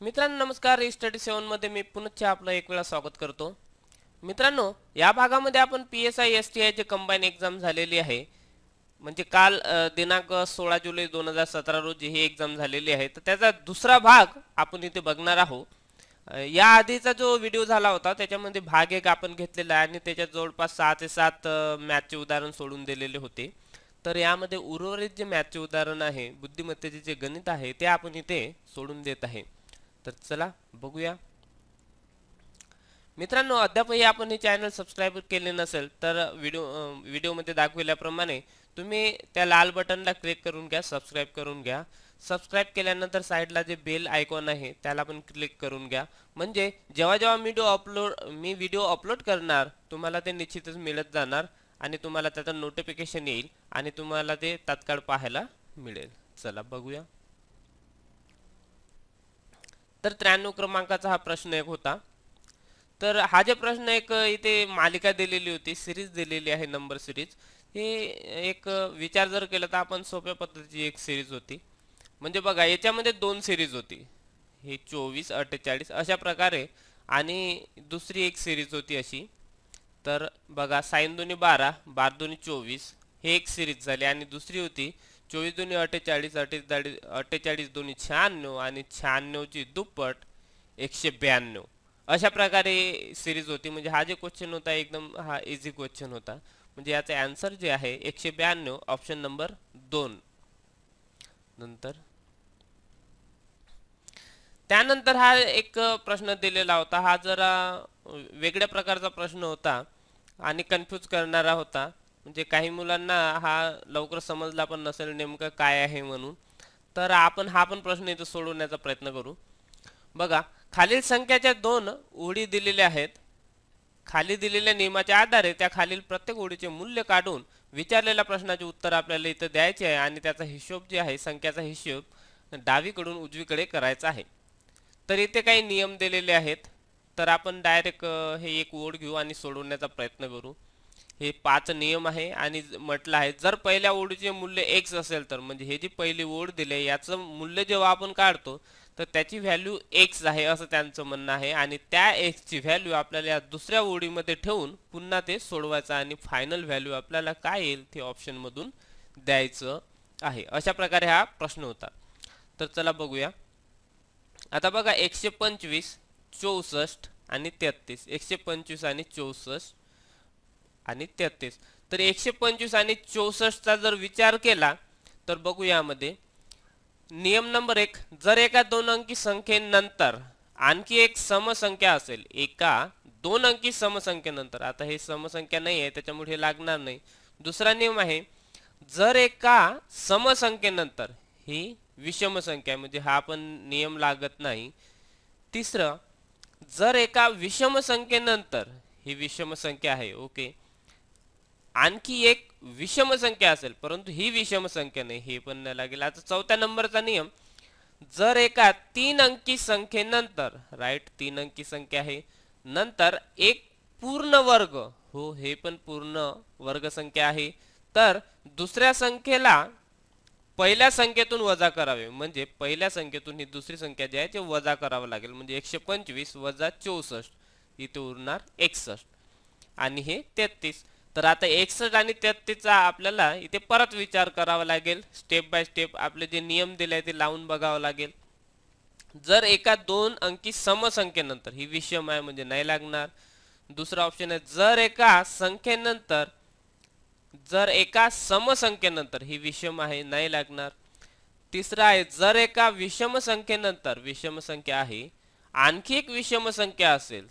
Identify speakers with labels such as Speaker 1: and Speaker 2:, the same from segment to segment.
Speaker 1: मित्रांनो नमस्कार. स्टडी सेवनमध्ये मी पुनश्च आपलं एक वेळा स्वागत करतो. मित्रांनो या भागामध्ये आपण P S I S T आयची कंबाईन एक्झाम झालेली आहे म्हणजे काल दिनांक सोळा जुलै दोन हजार सतरा रोजी ही एक्झाम झालेली आहे. तर त्याचा दुसरा भाग आपण इथे बघणार आहोत. या आधीचा जो व्हिडिओ झाला होता त्याच्यामध्ये भाग एक आपण घेतलेला आहे आणि त्याच्यात जवळपास सहा ते सात मॅथचे उदाहरण सोडून दिलेले होते. तर यामध्ये उर्वरित जे मॅचचे उदाहरण आहे बुद्धिमत्तेचे जे गणित आहे ते आपण इथे सोडून देत आहे. तर चला बघूया. मित्रांनो अद्यापही आपण हे चॅनल सबस्क्राईब केले नसेल तर व्हिडिओ व्हिडिओमध्ये दाखविल्याप्रमाणे तुम्ही त्या लाल बटनला क्लिक करून घ्या सबस्क्राईब करून घ्या. सबस्क्राईब केल्यानंतर साईडला जे बेल आयकॉन आहे त्याला पण क्लिक करून घ्या. म्हणजे जेव्हा जेव्हा व्हिडिओ अपलोड मी व्हिडिओ अपलोड करणार तुम्हाला ते निश्चितच मिळत जाणार आणि तुम्हाला त्याचं नोटिफिकेशन येईल आणि तुम्हाला ते तात्काळ पाहायला मिळेल. चला बघूया. तर त्र्याण्णव क्रमांकाचा हा प्रश्न एक होता. तर हा जे प्रश्न एक इथे मालिका दिलेली होती सिरीज दिलेली आहे नंबर सिरीज. हे एक विचार जर केला तर आपण सोप्या पद्धतीची एक सिरीज होती. म्हणजे बघा याच्यामध्ये दोन सिरीज होती. हे चोवीस अठ्ठेचाळीस अशा प्रकारे. आणि दुसरी एक सिरीज होती अशी. तर बघा साईन दोन्ही बारा बार दोन्ही चोवीस हे एक सिरीज झाली. आणि दुसरी होती चोवीस दोन्ही अठ्ठेचाळीस अठ्ठेचाळीस अठ्ठेचाळीस दोन्ही शहाण्णव आणि शहाण्णवची दुप्पट एकशे ब्याण्णव. अशा प्रकारे सिरीज होती. म्हणजे हा जे क्वेश्चन होता एकदम हा इझी क्वेश्चन होता. म्हणजे याचा आन्सर जे आहे एकशे ब्याण्णव ऑप्शन नंबर दोन. नंतर? त्यानंतर हा एक प्रश्न दिलेला होता. हा जरा वेगळ्या प्रकारचा प्रश्न होता आणि कन्फ्यूज करणारा होता. म्हणजे काही मुलांना हा लवकर समजला पण नसेल नेमकं काय आहे म्हणून. तर आपण हा पण प्रश्न इथं सोडवण्याचा प्रयत्न करू. बघा खालील संख्याच्या दोन ओळी दिलेल्या आहेत. खाली दिलेल्या नियमाच्या आधारे त्या खालील प्रत्येक ओळीचे मूल्य काढून विचारलेल्या प्रश्नाचे उत्तर आपल्याला इथं द्यायचे आहे आणि त्याचा हिशोब जे आहे संख्याचा हिशोब डावीकडून उजवीकडे करायचा आहे. तर इथे काही नियम दिलेले आहेत. तर आपण डायरेक्ट हे एक ओढ घेऊ आणि सोडवण्याचा प्रयत्न करू. हे पाच नियम आहे आणि म्हटलं आहे जर पहिल्या ओळीचे मूल्य एक्स असेल तर म्हणजे हे जी पहिली ओढ दिले याचं मूल्य जेव्हा आपण काढतो तर त्याची व्हॅल्यू एक्स आहे असं त्यांचं म्हणणं आहे. आणि त्या एक्सची व्हॅल्यू आपल्याला या दुसऱ्या ओळीमध्ये ठेवून पुन्हा ते सोडवायचं आणि फायनल व्हॅल्यू आपल्याला काय येईल ते ऑप्शनमधून द्यायचं आहे. अशा प्रकारे हा प्रश्न होता. तर चला बघूया. आता बघा एकशे पंचवीस चौसष्ट आणि तेहतीस. एकशे पंचवीस आणि चौसष्ट. आणि तेहतीस. तर एकशे पंचवीस आणि चौसष्टचा जर विचार केला तर बघू यामध्ये. नियम नंबर एक जर एका दोन अंकी संख्येनंतर आणखी एक समसंख्या असेल एका दोन अंकी समसंख्येनंतर आता हे समसंख्या नाही आहे त्याच्यामुळे हे लागणार नाही. दुसरा नियम आहे जर एका समसंख्येनंतर ही विषम संख्या म्हणजे हा पण नियम लागत नाही. तिसरं जर एका विषम संख्येनंतर ही विषम संख्या आहे ओके. आणखी एक विषम संख्या असेल परंतु ही विषम संख्या नाही हे पण नाही लागेल. आता चौथ्या नंबरचा नियम जर एका तीन अंकी संख्येनंतर राईट तीन अंकी संख्या आहे नंतर एक पूर्ण वर्ग हो हे पण पूर्ण वर्ग संख्या आहे तर दुसऱ्या संख्येला पहिल्या संख्येतून वजा करावे. म्हणजे पहिल्या संख्येतून ही दुसरी संख्या जी आहे ते वजा करावं लागेल. म्हणजे एकशे पंचवीस वजा चौसष्ट इथे उरणार एकसष्ट. आणि हे तेहतीस. तर आता एकसष्ट आणि तेहतीसचा आपल्याला इथे परत विचार करावा लागेल. स्टेप बाय स्टेप आपले जे नियम दिले ते लावून बघावं लागेल. जर एका दोन अंकी समसंख्येनंतर ही विषम आहे म्हणजे नाही लागणार. दुसरा ऑप्शन आहे जर एका संख्येनंतर जर एका समसंख्येनंतर ही विषम आहे नाही लागणार. तिसरा आहे जर एका विषम संख्येनंतर विषम संख्या आहे आणखी एक विषम संख्या असेल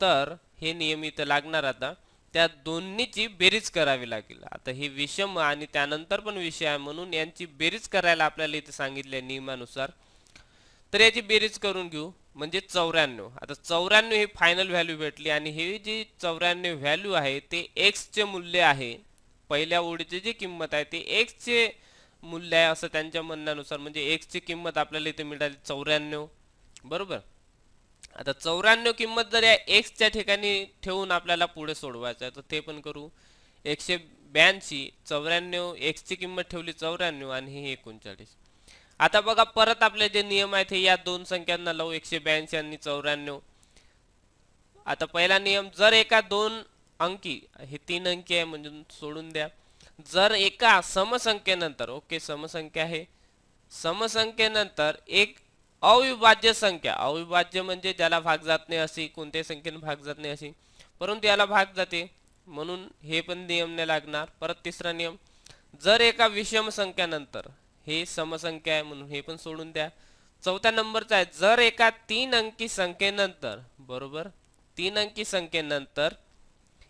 Speaker 1: तर हे नियमित लागणार आता. त्या दोन्हीची बेरीज करावी लागेल. आता ही विषम आणि त्यानंतर पण विषय आहे म्हणून यांची बेरीज करायला आपल्याला इथे सांगितले नियमानुसार. तर याची बेरीज करून घेऊ म्हणजे चौऱ्याण्णव. आता चौऱ्याण्णव ही फायनल व्हॅल्यू भेटली आणि हे जी चौऱ्याण्णव व्हॅल्यू आहे ते एक्सचे मूल्य आहे. पहिल्या ओळीची जी किंमत आहे ते एक्सचे मूल्य आहे असं त्यांच्या म्हणण्यानुसार म्हणजे एक्सची किंमत आपल्याला इथे मिळाली चौऱ्याण्णव. बरोबर? आता चौऱ्याण्णव किंमत जर या एक्सच्या ठिकाणी ठेवून आपल्याला पुढे सोडवायचं आहे तर ते पण करू. एकशे ब्याऐंशी चौऱ्याण्णव एक्सची किंमत ठेवली चौऱ्याण्णव आणि ही एकोणचाळीस. आता बघा परत आपले जे नियम आहेत हे या दोन संख्यांना लावू. एकशे ब्याऐंशी आणि चौऱ्याण्णव. आता पहिला नियम जर एका दोन अंकी हे तीन अंकी आहे म्हणजे सोडून द्या. जर एका समसंख्येनंतर ओके समसंख्या आहे. समसंख्येनंतर एक अविभाज्य संख्या. अविभाज्य म्हणजे ज्याला भाग जात नाही अशी कोणत्याही संख्येने भाग जात नाही अशी. परंतु याला भाग जाते. म्हणून हे पण नियम नाही लागणार. परत तिसरा नियम. जर एका विषम संख्यानंतर हे समसंख्या आहे म्हणून हे पण सोडून द्या. चौथ्या नंबरचा आहे. जर एका तीन अंकी संख्येनंतर बरोबर? तीन अंकी संख्येनंतर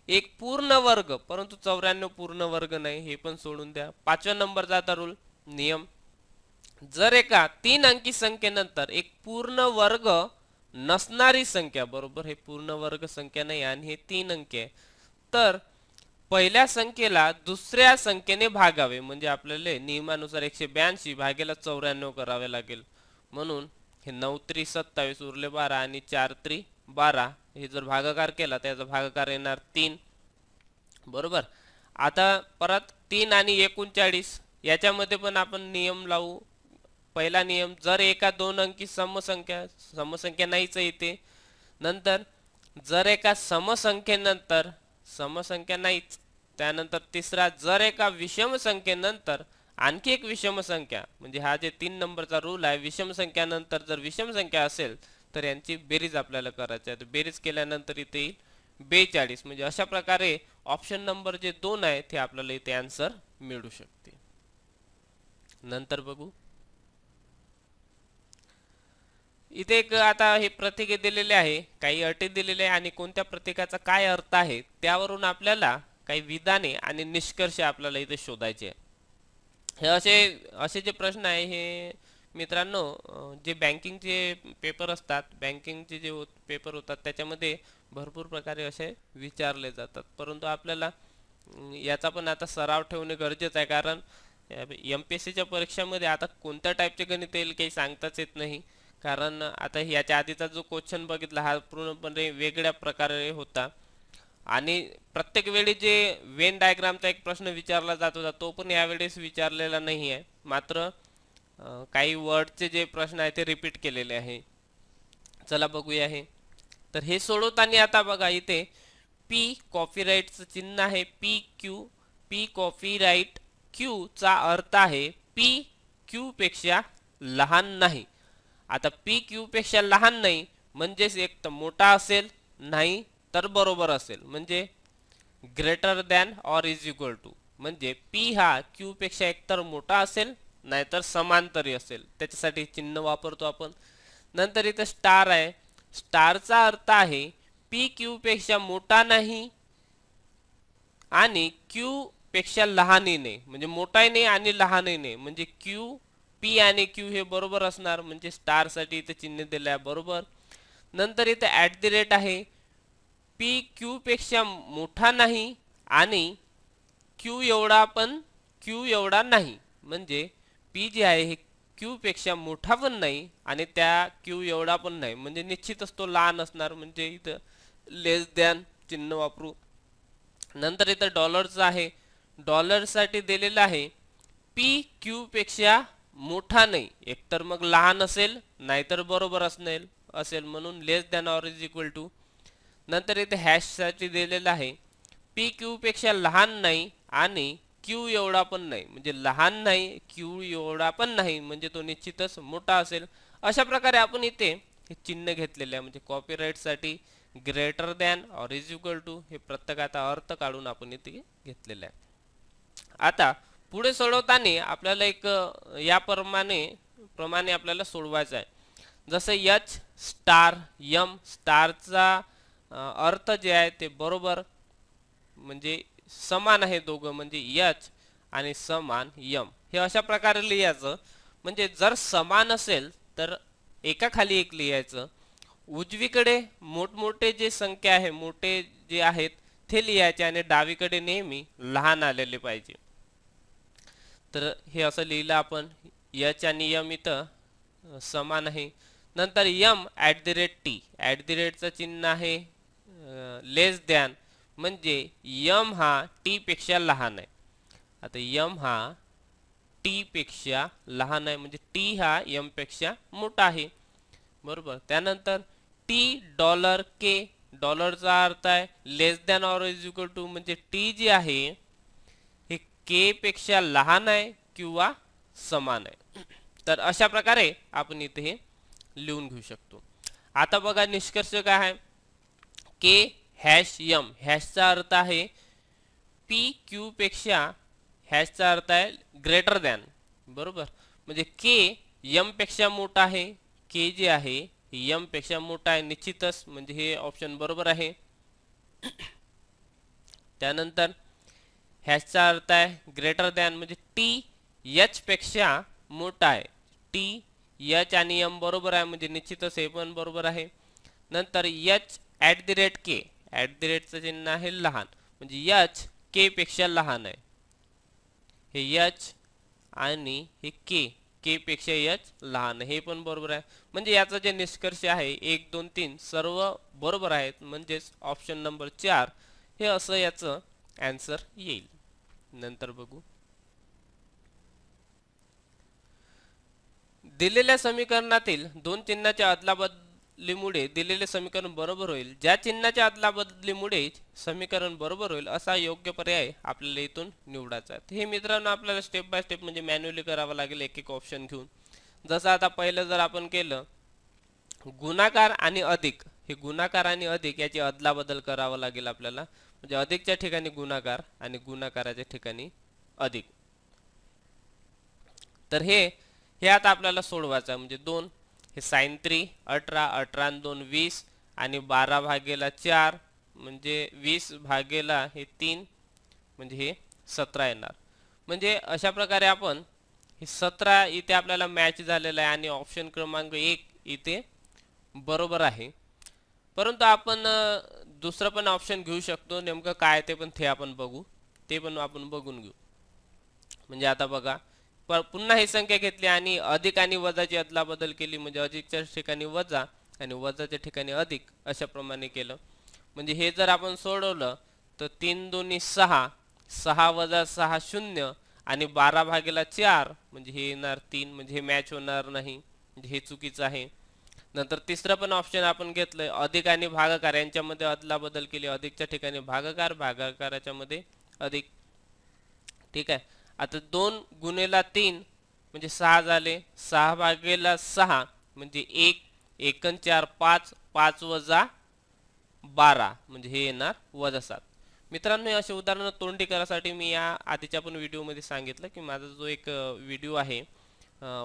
Speaker 1: एक पूर्ण वर्ग परंतु चौऱ्याण्णव पूर्ण वर्ग नाही हे पण सोडून द्या. पाचव्या नंबरचा आता रूल नियम. जर एका तीन अंकी संख्येनंतर एक पूर्ण वर्ग नसणारी संख्या बरोबर? हे पूर्ण वर्ग संख्या नाही आणि हे तीन अंकी आहे. तर पहिल्या संख्येला दुसऱ्या संख्येने भागावे म्हणजे आपल्याला नियमानुसार एकशे ब्याऐंशी भागेला चौऱ्याण्णव करावे लागेल. म्हणून हे नऊ त्री सत्तावीस उरले बारा आणि चार त्री बारा हे जर भागाकार केला त्याचा भागाकार येणार तीन. बरोबर? आता परत तीन आणि एकोणचाळीस याच्यामध्ये पण आपण नियम लावू. पहिला नियम जर एका दोन अंकी समसंख्या समसंख्या नाहीच येते नंतर जर एका समसंख्येनंतर समसंख्या नाहीच त्यानंतर तिसरा जर एका विषम संख्येनंतर आणखी एक विषम संख्या म्हणजे हा जे तीन नंबरचा रूल आहे विषम संख्यानंतर जर विषम संख्या असेल तर यांची बेरीज आपल्याला करायची आहे. बेरीज केल्यानंतर इथे येईल बेचाळीस. म्हणजे अशा प्रकारे ऑप्शन नंबर जे दोन आहे ते आपल्याला इथे आन्सर मिळू शकते नंतर बघू. इथे एक आता हे प्रतीके दिलेले आहे काही अटी दिलेले आहे आणि कोणत्या प्रतीकाचा काय अर्थ आहे त्यावरून आपल्याला काही विधाने आणि निष्कर्ष आपल्याला इथे शोधायचे हे असे असे जे प्रश्न आहे हे मित्रांनो जे बँकिंगचे पेपर असतात बँकिंगचे जे पेपर होतात त्याच्यामध्ये भरपूर प्रकारे असे विचारले जातात. परंतु आपल्याला याचा पण आता सराव ठेवणे गरजेचं आहे कारण एम पी एस सीच्या परीक्षामध्ये आता कोणत्या टाईपचे गणित येईल काही सांगताच येत नाही. कारण आता याच्या आधीचा जो क्वेश्चन बघितला हा पूर्णपणे वेगळ्या प्रकारे होता. आणि प्रत्येक वेळी जे वेन डायग्रामचा एक प्रश्न विचारला जात होता तो पण यावेळेस विचारलेला नाही आहे. मात्र काही वर्डचे जे प्रश्न आहे ते रिपीट केलेले आहे. चला बघूया हे. तर हे सोडवताना आता बघा इथे पी कॉपीराईटचं चिन्ह आहे. पी क्यू पी कॉपीराईट क्यूचा अर्थ आहे पी क्यूपेक्षा लहान नाही. आता पी क्यू पेक्षा लहान नाही, म्हणजेच एक तर मोठा असेल, नाही तर बरोबर असेल. म्हणजे greater than or is equal to म्हणजे पी हा क्यू पेक्षा एकतर मोठा असेल, नाहीतर समांतरी असेल. त्याच्यासाठी चिन्ह वापरतो आपण. नंतर इथं स्टार आहे. स्टारचा अर्थ आहे, पी क्यू पेक्षा मोठा नाही आणि क्यू पेक्षा लहानही नाही. म्हणजे मोठाही नाही आणि लहानही नाही. म्हणजे क्यू पी आणि क्यू हे बरोबर असणार म्हणजे स्टारसाठी इथं इथे चिन्ह दिलं आहे बरोबर? नंतर इथे ॲट दी रेट आहे. पी क्यूपेक्षा मोठा नाही आणि क्यू एवढा पण क्यू एवढा नाही. म्हणजे पी जे आहे हे क्यूपेक्षा मोठा पण नाही आणि त्या क्यू एवढा पण नाही. म्हणजे निश्चितच तो लहान असणार म्हणजे इथं लेस दॅन चिन्ह वापरू. नंतर इथं डॉलरचं आहे. डॉलरसाठी दिलेलं आहे. पी क्यूपेक्षा मोठा नाही. एकतर मग लहान असेल नाहीतर बरोबर असेल असेल म्हणून less than or is equal to नंतर इथे हॅशसाठी दिलेलं आहे. पी क्यूपेक्षा लहान नाही आणि क्यू एवढा पण नाही. म्हणजे लहान नाही क्यू एवढा पण नाही म्हणजे तो निश्चितच मोठा असेल. अशा प्रकारे आपण इथे हे चिन्ह घेतलेले आहे. म्हणजे कॉपीराईटसाठी greater than or is equal to हे प्रत्येकाचा अर्थ काढून आपण इथे घेतलेलं आहे. आता पुढे सोडवताना आपल्याला एक याप्रमाणे प्रमाणे आपल्याला सोडवायचं आहे. जसं यच स्टार यम स्टारचा अर्थ जे आहे ते बरोबर म्हणजे समान आहे दोघं म्हणजे यच आणि समान यम हे अशा प्रकारे लिहायचं. म्हणजे जर समान असेल तर एका खाली एक लिहायचं. उजवीकडे मोठमोठे जे संख्या आहे मोठे जे आहेत ते लिहायचे आणि डावीकडे नेहमी लहान आलेले पाहिजे. तर हे असं लिहिलं आपण यच आणि यम इथं समान आहे. नंतर M at the rate T at the रेटचं चिन्ह आहे लेस दॅन म्हणजे यम हा टीपेक्षा लहान आहे. आता यम हा टीपेक्षा लहान आहे म्हणजे टी हा यमपेक्षा मोठा आहे. बरोबर? त्यानंतर टी डॉलर के डॉलरचा अर्थ आहे less than or is equal to म्हणजे टी जी आहे के पेक्षा लहान आहे किंवा समान आहे. तर अशा प्रकारे आपण इथे हे लिहून घेऊ आता बघा निष्कर्ष काय आहे? के हॅश यम हॅशचा अर्थ आहे पी क्यू पेक्षा हॅशचा अर्थ आहे ग्रेटर दॅन, बरोबर? म्हणजे के यम पेक्षा मोठा आहे, के जे आहे यम पेक्षा म्हणजे हे ऑप्शन बरोबर आहे. त्यानंतर ह्याचा अर्थ आहे ग्रेटर दॅन म्हणजे टी यचपेक्षा मोठा आहे. टी एच आणि एम बरोबर आहे म्हणजे निश्चितच हे पण बरोबर आहे. नंतर H at the rate K at the रेटचं चिन्ह आहे लहान. म्हणजे एच केपेक्षा लहान आहे. हे एच आणि हे के के पेक्षा एच लहान हे पण बरोबर आहे. म्हणजे याचा जे निष्कर्ष आहे एक दोन तीन सर्व बरोबर आहेत म्हणजेच ऑप्शन नंबर चार. हे असं याचं ॲन्सर येईल. नंतर बघू. दिलेल्या समीकरणातील दोन चिन्हाच्या अदलाबदलीमुळे दिलेले समीकरण बरोबर होईल. ज्या चिन्हाच्या अदलाबदलीमुळे समीकरण बरोबर होईल असा योग्य पर्याय आपल्याला इथून निवडायचा हे मित्रांनो आपल्याला स्टेप बाय स्टेप म्हणजे मॅन्युअली करावं लागेल एक एक ऑप्शन घेऊन. जसं आता पहिलं जर आपण केलं गुणाकार आणि अधिक. हे गुणाकार आणि अधिक याची अदलाबदल करावं लागेल आपल्याला. म्हणजे अधिकच्या ठिकाणी गुणाकार आणि गुणाकाराच्या ठिकाणी अधिक. तर हे हे आता आपल्याला सोडवायचं आहे. म्हणजे दोन हे साईन थ्री अठरा अठरा दोन वीस आणि बारा भागेला चार म्हणजे वीस भागेला हे तीन म्हणजे हे सतरा येणार. म्हणजे अशा प्रकारे आपण हे सतरा इथे आपल्याला मॅच झालेलं आहे आणि ऑप्शन क्रमांक एक इथे बरोबर आहे. परंतु आपण दुसरं पण ऑप्शन घेऊ शकतो. नेमकं काय ते पण ते आपण बघू. ते पण आपण बघून घेऊ. म्हणजे आता बघा पर पुन्हा ही संख्या घेतली आणि अधिक आणि वजाची अदलाबदल केली. म्हणजे अधिकच्या ठिकाणी वजा आणि वजाच्या ठिकाणी अधिक अशाप्रमाणे केलं. म्हणजे हे जर आपण सोडवलं तर तीन दोन्ही सहा सहा वजा सहा शून्य आणि बारा भागेला चार म्हणजे हे येणार तीन म्हणजे हे मॅच होणार नाही. म्हणजे हे चुकीचं आहे. नंतर तिसरं पण ऑप्शन आपण घेतलंय. अधिक आणि भागाकार यांच्यामध्ये अदलाबदल केली. अधिकच्या ठिकाणी भागाकार भागाकाराच्या मध्ये अधिक. ठीक आहे. आता दोन गुन्हेला तीन म्हणजे सहा झाले. सहा भागेला सहा म्हणजे एक एकन चार पाच पाच वजा बारा म्हणजे हे येणार वजा सात. मित्रांनो असे उदाहरणं तोंडी करासाठी मी या आधीच्या पण व्हिडिओमध्ये सांगितलं की माझा जो एक व्हिडिओ आहे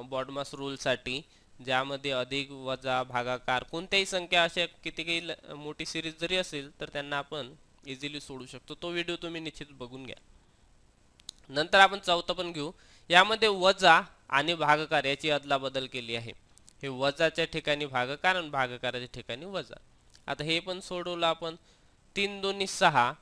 Speaker 1: बॉडमास रूलसाठी ज्यामध्ये अधिक वजा भागाकार कोणत्याही संख्या अशा किती मोठी सिरीज जरी असेल तर त्यांना आपण इझिली सोडू शकतो. तो व्हिडिओ तुम्ही निश्चित बघून घ्या. नंतर आपण चौथं पण घेऊ. यामध्ये वजा आणि भागाकार याची अदलाबदल केली आहे. हे वजाच्या ठिकाणी भागाकार आणि भागाकाराच्या ठिकाणी वजा. आता हे पण सोडवलं आपण. तीन दोन्ही सहा.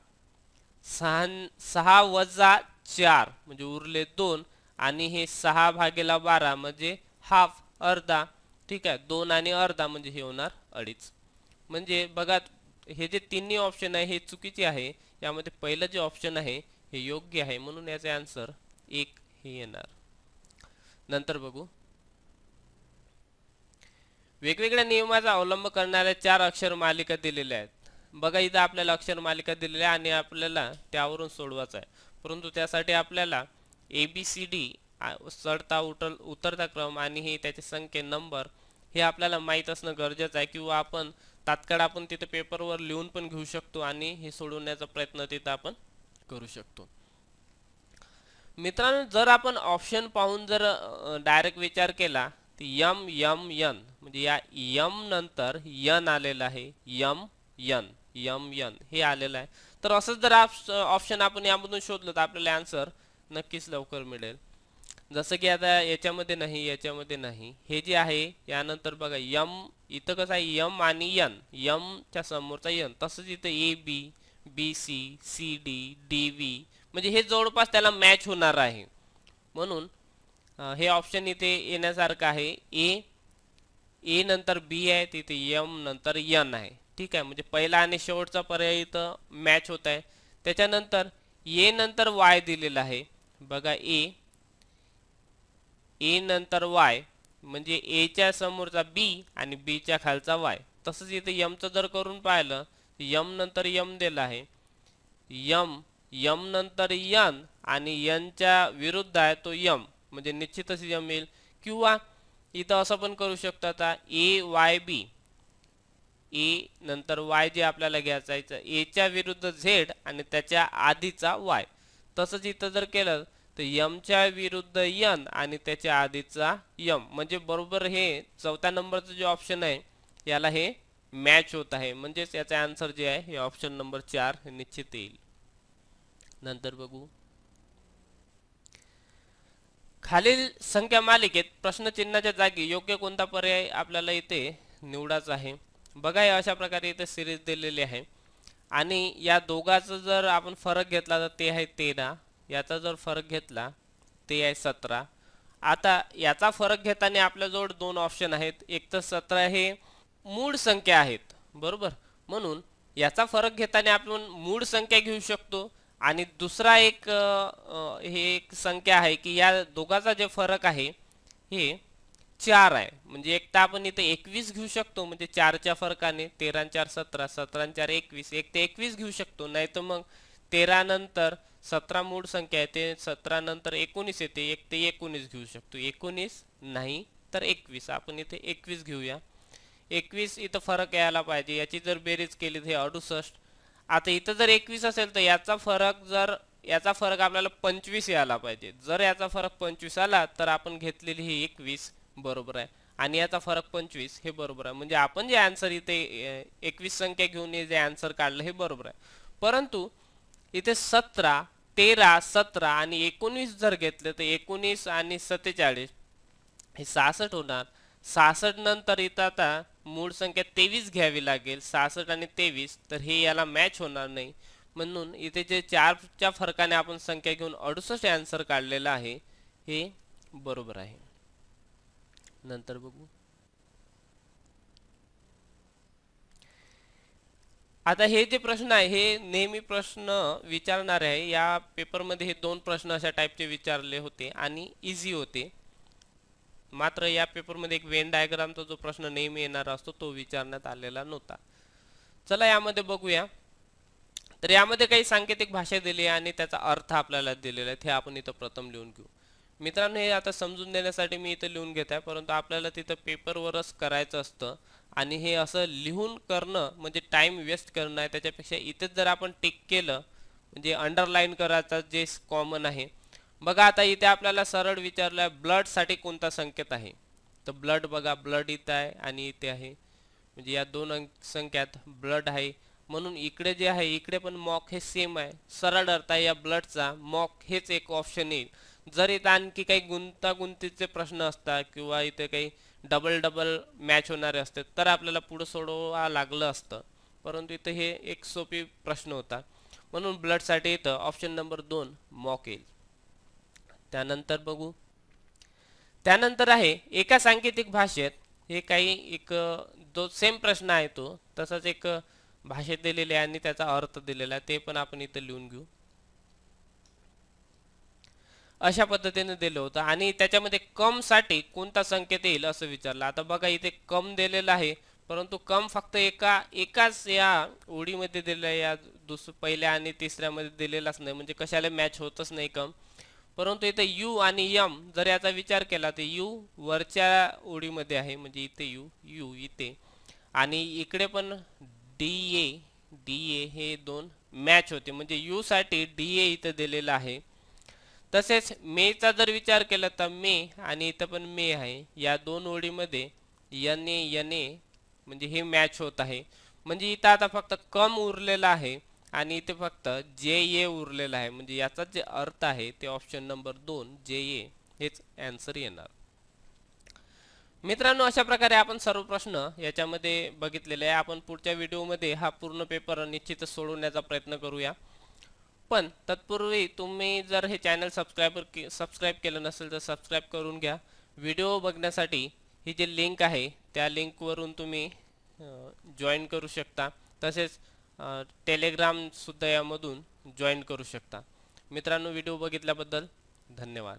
Speaker 1: सहा सहा वजा चार म्हणजे उरले दोन. आणि हे सहा भागेला बारा म्हणजे हाफ अर्धा ठीक आहे दोन आणि अर्धा म्हणजे हे होणार अडीच. म्हणजे बघा हे जे तिन्ही ऑप्शन आहे हे चुकीचे आहे. यामध्ये पहिलं जे ऑप्शन आहे हे योग्य आहे. म्हणून याचे आन्सर एक हे येणार. नंतर बघू. वेगवेगळ्या नियमाचा अवलंब करणाऱ्या चार अक्षर मालिका दिलेल्या आहेत. बघा इथं आपल्याला अक्षर मालिका दिलेल्या आणि आपल्याला त्यावरून सोडवायचं आहे. परंतु त्यासाठी आपल्याला ए बी सी डी चढता उतर उतरता क्रम आणि हे त्याचे संख्ये नंबर हे आपल्याला माहीत असणं गरजेचं आहे. किंवा आपण तात्काळ आपण तिथे पेपरवर लिहून पण घेऊ शकतो आणि हे सोडवण्याचा प्रयत्न तिथं आपण करू शकतो. मित्रांनो जर आपण ऑप्शन पाहून जर डायरेक्ट विचार केला तर यम यम यन म्हणजे या यम नंतर यन आलेलं आहे. यम यन यम यन हे आलेलं आहे. तर असंच जर ऑप्शन आपण यामधून शोधलं तर आपल्याला आन्सर नक्कीच लवकर मिळेल. जसं की आता याच्यामध्ये नाही याच्यामध्ये नाही. हे जे आहे यानंतर बघा यम इथं कसं आहे यम आणि यन यमच्या समोरचा यन. तसंच इथं A B B C C D D V. म्हणजे हे जवळपास त्याला मॅच होणार आहे. म्हणून हे ऑप्शन इथे येण्यासारखं आहे. ए ए नंतर बी आहे तिथे यम नंतर यन आहे. ठीक आहे? म्हणजे पहिला आणि शेवटचा पर्याय इथं मॅच होत आहे. त्याच्यानंतर ए नंतर वाय दिलेला आहे. बघा ए ए नंतर वाय म्हणजे एच्या समोरचा बी आणि बीच्या खालचा वाय. तसंच इथे यमचं जर करून पाहिलं यम नंतर यम दिलं आहे. यम यम नंतर यन आणि यनच्या विरुद्ध आहे तो यम. म्हणजे निश्चितच यम येईल. किंवा इथं असं पण करू शकतो आता ए वाय बी. ए नंतर वाय जे आपल्याला घ्यायचं एच्या विरुद्ध झेड आणि त्याच्या आधीचा वाय. तसंच इथं जर केलं तर यमच्या विरुद्ध यन आणि त्याच्या आधीचा यम. म्हणजे बरोबर हे चौथ्या नंबरचं जे ऑप्शन आहे याला हे मॅच होत आहे. म्हणजेच याचा आन्सर जे आहे हे ऑप्शन नंबर चार निश्चित येईल. नंतर बघू. खालील संख्या मालिकेत प्रश्नचिन्हाच्या जागी योग्य कोणता पर्याय आपल्याला इथे निवडायचा आहे? बघा या अशा प्रकारे इथे सिरीज दिलेली आहे. आणि या दोघाचं जर आपण फरक घेतला तर ते आहे तेरा. याचा जर फरक घेतला ते आहे सतरा. आता याचा फरक घेताना आपल्याजवळ दोन ऑप्शन आहेत. एक तर सतरा हे मूळ संख्या आहेत. बरोबर? म्हणून याचा फरक घेताना आपण मूळ संख्या घेऊ शकतो आणि दुसरा एक हे एक संख्या आहे की या दोघाचा जे फरक आहे हे चार आहे. म्हणजे एक तर आपण इथे एकवीस घेऊ शकतो म्हणजे चारच्या फरकाने तेरा चार सतरा सतरा चार एकवीस. एक ते एकवीस घेऊ शकतो नाही तर मग तेरा नंतर सतरा मूळ संख्या आहे ते सतरा नंतर एकोणीस येते एक ते एकोणीस घेऊ शकतो. एकोणीस नाही तर एकवीस. आपण इथे एकवीस घेऊया. एकवीस इथं फरक यायला पाहिजे. याची जर बेरीज केली तर हे अडुसष्ट. आता इथं जर एकवीस असेल तर याचा फरक जर याचा फरक आपल्याला पंचवीस यायला पाहिजे. जर याचा फरक पंचवीस आला तर आपण घेतलेली ही एकवीस बरोबर आहे. आणि याचा फरक पंचवीस हे बरोबर आहे. म्हणजे आपण जे आन्सर इथे एकवीस संख्या घेऊन जे आन्सर काढलं हे बरोबर आहे. परंतु इथे सतरा तेरा सतरा आणि एकोणीस जर घेतले तर एकोणीस आणि सत्तेचाळीस. हे सहासष्ट होणार. सहासष्ट नंतर इथं आता मूळ संख्या तेवीस घ्यावी लागेल. सहासष्ट आणि तेवीस तर हे याला मॅच होणार नाही. म्हणून इथे जे चारच्या फरकाने आपण संख्या घेऊन अडुसष्ट आन्सर काढलेला आहे हे बरोबर आहे. नंतर बघू. आता हे जे प्रश्न आहे हे नेहमी प्रश्न विचारणार आहे. या पेपरमध्ये हे दोन प्रश्न अशा टाईपचे विचारले होते आणि इझी होते. मात्र या पेपरमध्ये एक वेन डायग्रामचा जो प्रश्न नेहमी येणारा असतो तो विचारण्यात आलेला नव्हता. चला यामध्ये बघूया. तर यामध्ये काही सांकेतिक भाषा दिली आहे आणि त्याचा अर्थ आपल्याला दिलेला आहे. हे आपण इथं प्रथम लिहून घेऊ. मित्रांनो हे आता समजून देण्यासाठी मी इथं लिहून घेत आहे परंतु आपल्याला तिथं पेपरवरच करायचं असतं. आणि हे असं लिहून करणं म्हणजे टाइम वेस्ट करणं आहे त्याच्यापेक्षा इथेच जर आपण टिक केलं म्हणजे अंडरलाईन करायचं जे कॉमन आहे. बघा आता इथे आपल्याला सरळ विचारलं ब्लडसाठी कोणता संकेत आहे? तर ब्लड बघा ब्लड इथं आहे आणि इथे आहे. म्हणजे या दोन संख्यात ब्लड आहे. म्हणून इकडे जे आहे इकडे पण मॉक हे सेम आहे. सरळ अर्थ आहे या ब्लडचा मॉक हेच एक ऑप्शन येईल. जर इथं आणखी काही गुंतागुंतीचे प्रश्न असतात किंवा इथे काही डबल डबल मॅच होणारे असते तर आपल्याला पुढं सोडवा लागलं असतं. परंतु इथं हे एक सोपी प्रश्न होता. म्हणून ब्लडसाठी इथं ऑप्शन नंबर दोन मॉक येईल. त्यानंतर बघू. त्यानंतर आहे एका सांकेतिक भाषेत हे काही एक जो सेम प्रश्न आहे तो तसाच एक भाषेत दिलेले आहे आणि त्याचा अर्थ दिलेला आहे. ते पण आपण इथं लिहून घेऊ. अशा पद्धतीने दिलं होतं. आणि त्याच्यामध्ये कमसाठी कोणता संकेत येईल असं विचारलं. आता बघा इथे कम दिलेलं आहे परंतु कम फक्त एका एकाच या ओळीमध्ये दिलेल्या या दुस पहिल्या आणि तिसऱ्यामध्ये दिलेलाच नाही. म्हणजे कशाला मॅच होतच नाही कम. परंतु इथे यू आणि यम जर याचा विचार केला तर यू वरच्या ओळीमध्ये आहे. म्हणजे इथे यू यू इथे. आणि इकडे पण डी ए डी ए हे दोन मॅच होते. म्हणजे यूसाठी डी ए इथं दिलेलं आहे. तसेच मेचा जर विचार केला तर मे आणि इथं पण मे आहे. या दोन ओळीमध्ये यने ए ए म्हणजे हे मॅच होत आहे. म्हणजे इथं आता फक्त कम उरलेला आहे आणि इथे फक्त जे ए उरलेलं आहे. म्हणजे याचा जे अर्थ आहे ते ऑप्शन नंबर दोन जे ए हेच आन्सर येणार. मित्रांनो अशा प्रकारे आपण सर्व प्रश्न याच्यामध्ये बघितलेले आहे. आपण पुढच्या व्हिडिओमध्ये हा पूर्ण पेपर निश्चितच सोडवण्याचा प्रयत्न करूया. पण तत्पूर्वी तुम्ही जर हे चॅनल सबस्क्राईबर के सबस्क्राईब केलं नसेल तर सबस्क्राईब करून घ्या. व्हिडिओ बघण्यासाठी ही जी लिंक आहे त्या लिंकवरून तुम्ही जॉईन करू शकता. तसेच टेलिग्रामसुद्धा यामधून जॉईन करू शकता. मित्रांनो व्हिडिओ बघितल्याबद्दल धन्यवाद.